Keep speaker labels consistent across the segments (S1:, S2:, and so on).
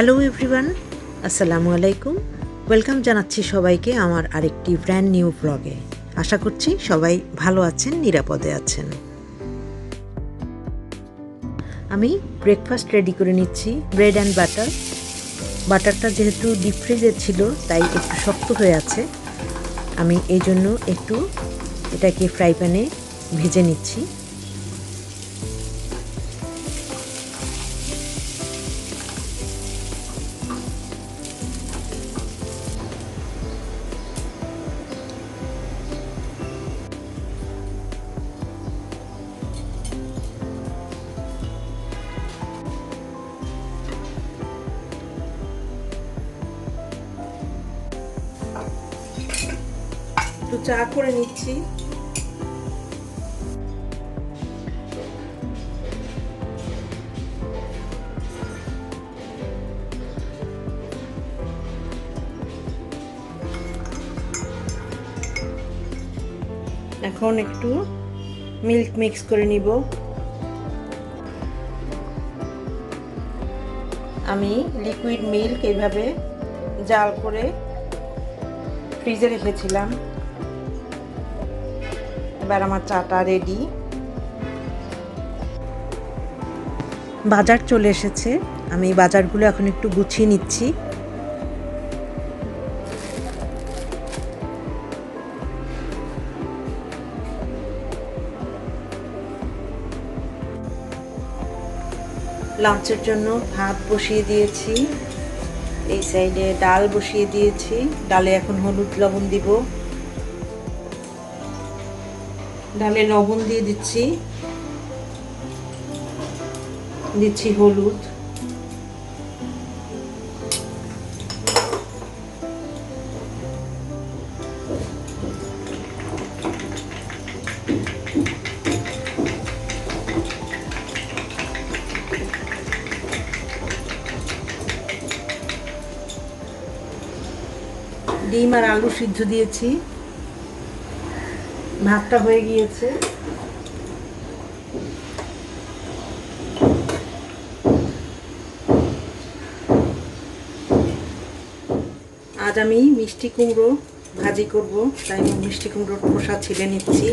S1: Hello everyone আসসালামু আলাইকুম welcome জানাচ্ছি সবাইকে আমার আরেকটি ব্র্যান্ড নিউ ব্লগে আশা করছি সবাই ভালো আছেন, নিরাপদে আছেন। আমি ব্রেকফাস্ট রেডি করে নিচ্ছি ব্রেড অ্যান্ড বাটার বাটারটা যেহেতু ডিপ ফ্রিজে ছিল, তাই একটু শক্ত হয়ে আছে। আমি এই জন্য একটু এটাকে ফ্রাই প্যানে ভেজে নিচ্ছি। চা করে নিচ্ছি। এখন একটু মিল্ক মিক্স করে নিব। আমি লিকুইড মিল্ক এইভাবে জাল করে ফ্রিজে রেখেছিলাম। এবার আমার চাটা রেডি বাজার চলে এসেছে। আমি বাজারগুলো এখন একটু গুছিয়ে নিচ্ছি। লাঞ্চের জন্য ভাত বসিয়ে দিয়েছি। এই সাইডে ডাল বসিয়ে দিয়েছি। ডালে এখন হলুদ লবণ দিব। ডালে লবণ দিয়ে দিচ্ছি। দিচ্ছি হলুদ। ডিম আর আলু সিদ্ধ দিয়েছি। ভাতটা হয়ে গিয়েছে। আজ আমি মিষ্টি কুমড়ো ভাজি করব, তাই মিষ্টি কুমড়োর খোসা ছিলে নিচ্ছি।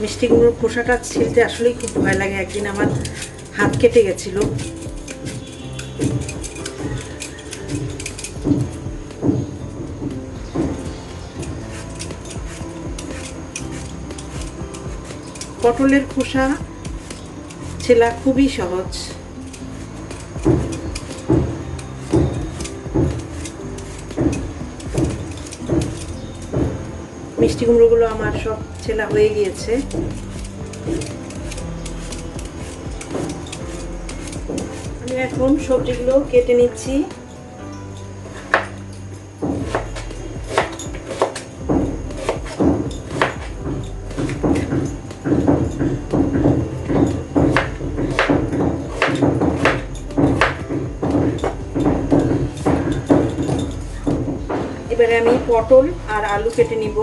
S1: মিষ্টি কুমড়োর খোসাটা ছিলতে আসলেই খুব ভয় লাগে, একদিন আমার হাত কেটে গেছিল। পটলের খোসা ছেলা খুবই সহজ। মিষ্টি কুমড়োগুলো আমার সব ছেলা হয়ে গিয়েছে। আমি এখন সবজিগুলো কেটে নিচ্ছি। আমি পটল আর আলু কেটে নিব।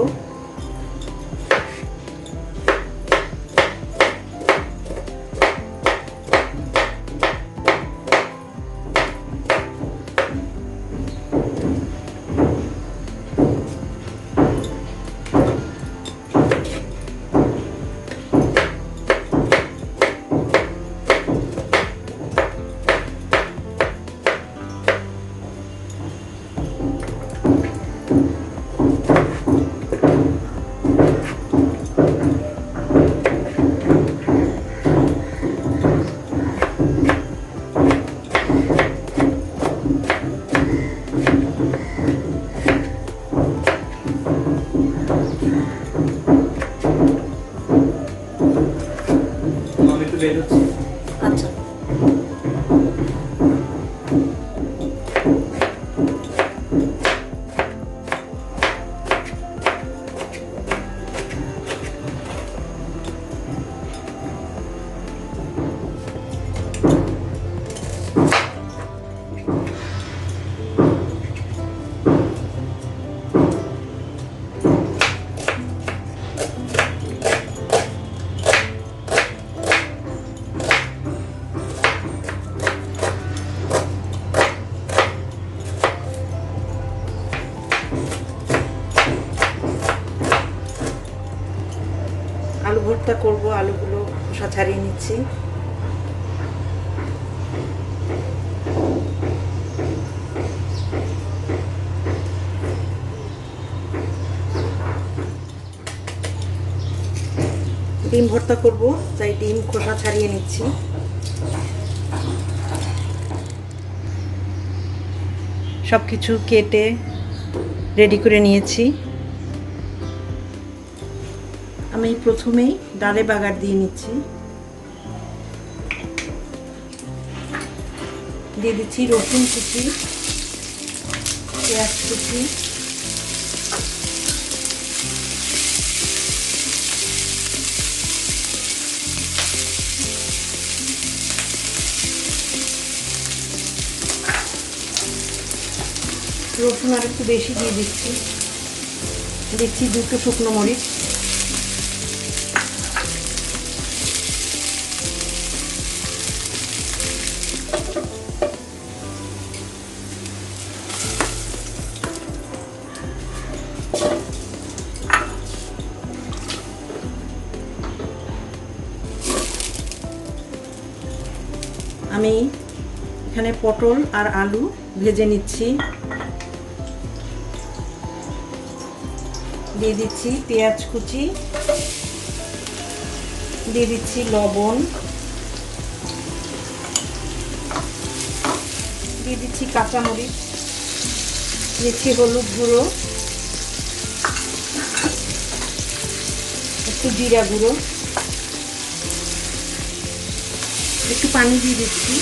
S1: করব, আলুগুলো খোসা ছাড়িয়ে নিচ্ছি। ডিম ভর্তা করব, তাই ডিম খোসা ছাড়িয়ে নিচ্ছি। সব কিছু কেটে রেডি করে নিয়েছি। আমি প্রথমেই ডালে বাগার দিয়ে নিচ্ছি। দিয়ে দিচ্ছি রসুন কুচি, পেঁয়াজ কুচি। রসুন আর একটু বেশি দিয়ে দিচ্ছি। দিচ্ছি দুটো শুকনো মরিচ। পটল আর আলু ভেজে নিচ্ছি। দিয়ে দিচ্ছি পেঁয়াজ কুচি। দিয়ে দিচ্ছি লবণ। দিয়ে দিচ্ছি কাঁচামরিচ। দিচ্ছি হলুদ গুঁড়ো। একটু জিরা গুঁড়ো। একটু পানি দিয়ে দিচ্ছি।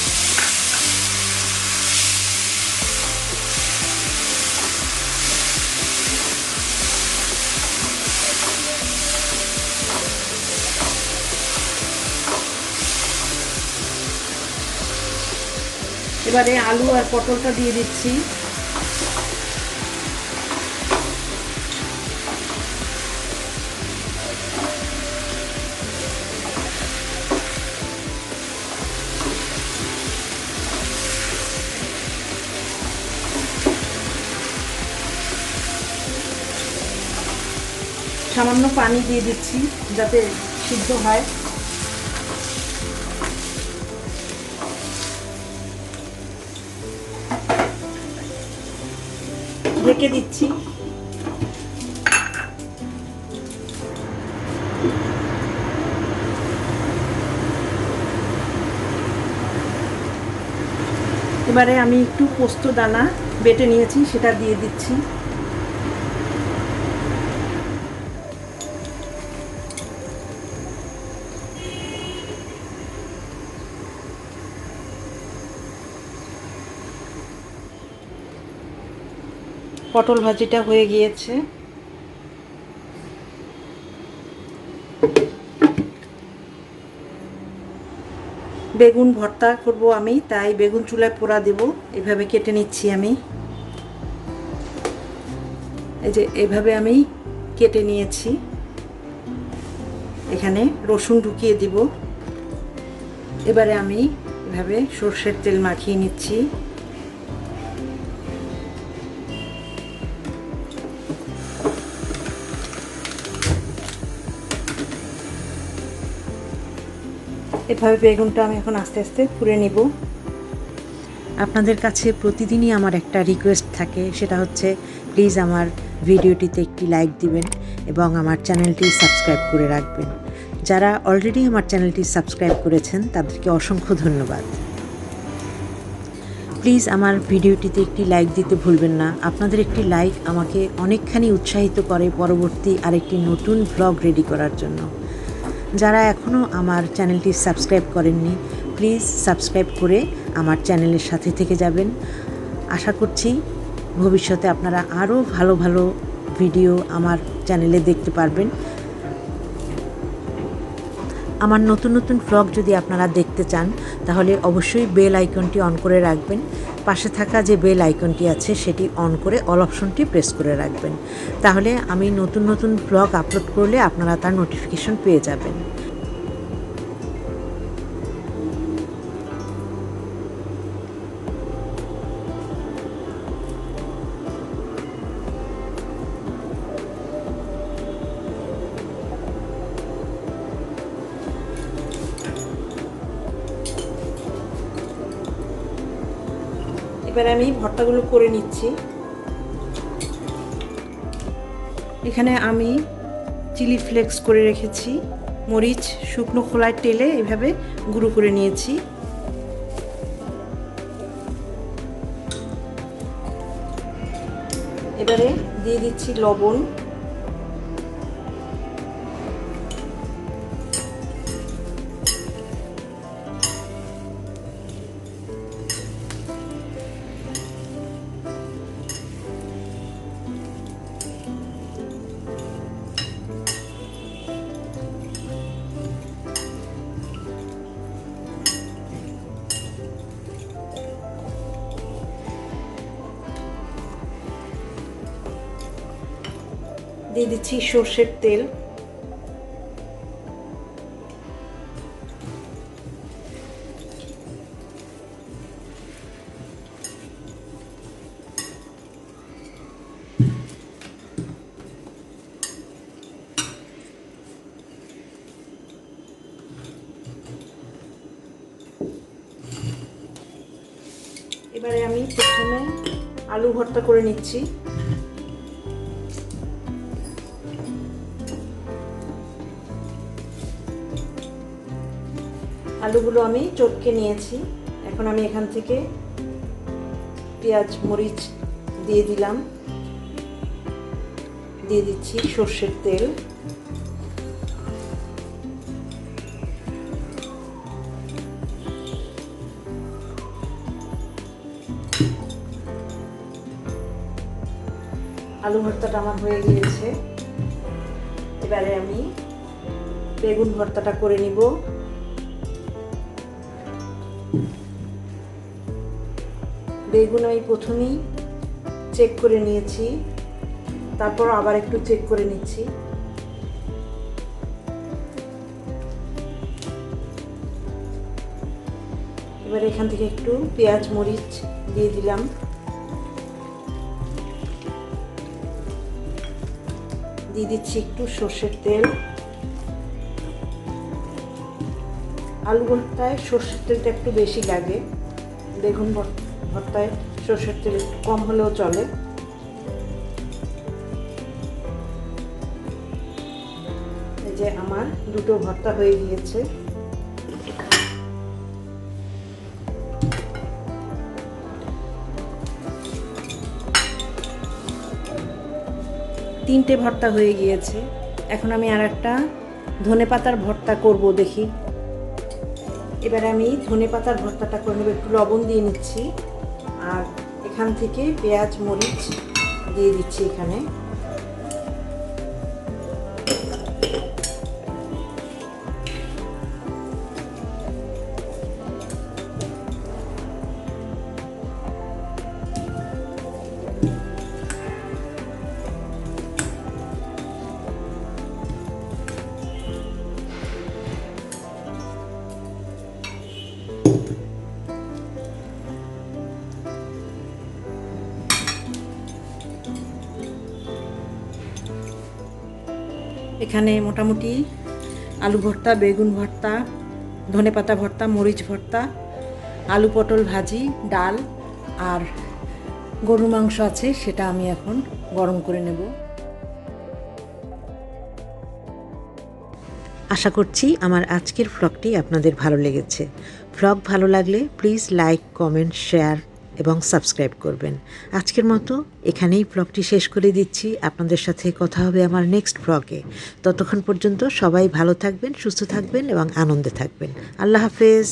S1: এবারে আলু আর পটলটা দিয়ে দিচ্ছি। সামান্য পানি দিয়ে দিচ্ছি যাতে সিদ্ধ হয়। ঢেকে দিচ্ছি। এবারে আমি একটু পোস্ত দানা বেটে নিয়েছি সেটা দিয়ে দিচ্ছি। পটল ভাজিটা হয়ে গিয়েছে। বেগুন ভর্তা করব আমি, তাই বেগুন চুলায় পোড়া দেব। এভাবে কেটে নিচ্ছি আমি। এই যে এভাবে আমি কেটে নিয়েছি। এখানে রসুন ঢুকিয়ে দিব। এবারে আমি এভাবে সর্ষের তেল মাখিয়ে নিচ্ছি। এভাবে বেগুনটা আমি এখন আস্তে আস্তে পুড়ে নিব। আপনাদের কাছে প্রতিদিনই আমার একটা রিকোয়েস্ট থাকে, সেটা হচ্ছে প্লিজ আমার ভিডিওটিতে একটি লাইক দিবেন এবং আমার চ্যানেলটি সাবস্ক্রাইব করে রাখবেন। যারা অলরেডি আমার চ্যানেলটি সাবস্ক্রাইব করেছেন, তাদেরকে অসংখ্য ধন্যবাদ। প্লিজ আমার ভিডিওটিতে একটি লাইক দিতে ভুলবেন না। আপনাদের একটি লাইক আমাকে অনেকখানি উৎসাহিত করে পরবর্তী আরেকটি নতুন ব্লগ রেডি করার জন্য। যারা এখনও আমার চ্যানেলটি সাবস্ক্রাইব করেননি, প্লিজ সাবস্ক্রাইব করে আমার চ্যানেলের সাথে থেকে যাবেন। আশা করছি ভবিষ্যতে আপনারা আরও ভালো ভালো ভিডিও আমার চ্যানেলে দেখতে পারবেন। আমার নতুন নতুন ফ্লগ যদি আপনারা দেখতে চান, তাহলে অবশ্যই বেল আইকনটি অন করে রাখবেন। পাশে থাকা যে বেল আইকনটি আছে, সেটি অন করে অল অপশনটি প্রেস করে রাখবেন। তাহলে আমি নতুন নতুন ফ্লগ আপলোড করলে আপনারা তার নোটিফিকেশন পেয়ে যাবেন। ভর্তাগুলো করে নিচ্ছি। এখানে আমি চিলি ফ্লেক্স করে রেখেছি। মরিচ, শুকনো খোলায় তেলে এভাবে গুঁড়ো করে নিয়েছি। এবারে দিয়ে দিচ্ছি লবণ। দিয়ে দিচ্ছি সর্ষের তেল। এবারে আমি প্রথমে আলু ভর্তা করে নিচ্ছি। আলুগুলো আমি চটকে নিয়েছি। এখন আমি এখান থেকে পেঁয়াজ, মরিচ দিয়ে দিলাম। দিয়ে দিচ্ছি সর্ষের তেল। আলু ভর্তাটা আমার হয়ে গিয়েছে। এবারে আমি বেগুন ভর্তাটা করে নিব। বেগুন আমি প্রথমেই চেক করে নিয়েছি, তারপর আবার একটু চেক করে নিচ্ছি। এবার এখান থেকে একটু পেঁয়াজ, মরিচ দিয়ে দিলাম। দিয়ে দিচ্ছি একটু সর্ষের তেল। আলু ভর্তায় সর্ষের তেলটা একটু বেশি লাগে। বেগুন ভর্তায় সর্ষের তেল একটু কম হলেও চলে। যে আমার দুটো ভর্তা হয়ে গিয়েছে। তিনটে ভর্তা হয়ে গিয়েছে। এখন আমি আর একটা ধনে পাতার ভর্তা করব দেখি। এবারে আমি ধনে পাতার ভর্তাটা করে নেব, একটু লবণ দিয়ে নিচ্ছি। আর এখান থেকে পেঁয়াজ, মরিচ দিয়ে দিচ্ছি এখানে। এখানে মোটামুটি আলু ভর্তা, বেগুন ভর্তা, ধনে পাতা ভর্তা, মরিচ ভর্তা, আলু পটল ভাজি, ডাল আর গরুর মাংস আছে, সেটা আমি এখন গরম করে নেব। আশা করছি আমার আজকের ফ্লগটি আপনাদের ভালো লেগেছে। ফ্লগ ভালো লাগলে প্লিজ লাইক কমেন্ট শেয়ার এবং সাবস্ক্রাইব করবেন। আজকের মতো এখানেই ব্লগটি শেষ করে দিচ্ছি। আপনাদের সাথে কথা হবে আমার নেক্সট ব্লগে ততক্ষণ পর্যন্ত সবাই ভালো থাকবেন, সুস্থ থাকবেন এবং আনন্দে থাকবেন। আল্লাহ হাফেজ।